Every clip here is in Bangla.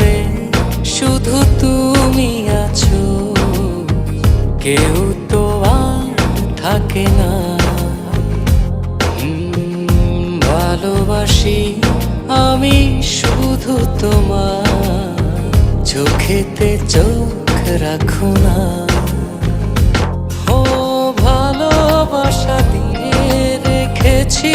জলে শুধু তুমি আছো। কেউ তো আর থাকে না। ভালোবাসি আমি শুধু তোমার চোখেতে চোখ রাখো না। ও ভালোবাসা দিয়ে রেখেছি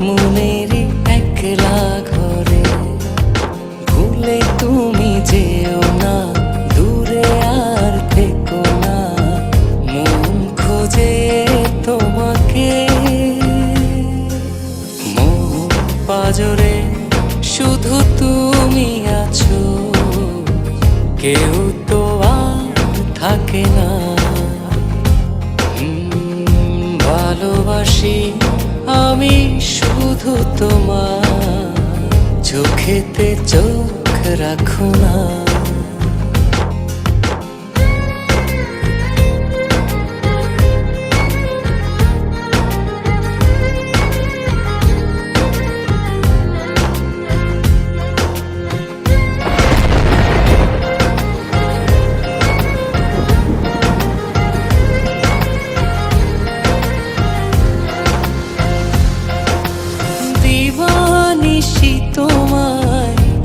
মনেরই একলা ঘরে ভুলে তুমি যেও না, দূরে আর থেকো না। মন খোঁজে তোমাকে। মন পাজরে শুধু তুমি আছো। কেউ তো আর থাকে না। ভালোবাসি আমি শুধু তোমার চোখেতে চোখ রাখো না।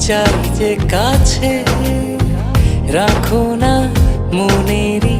চাই কাছে রাখো না মনেরই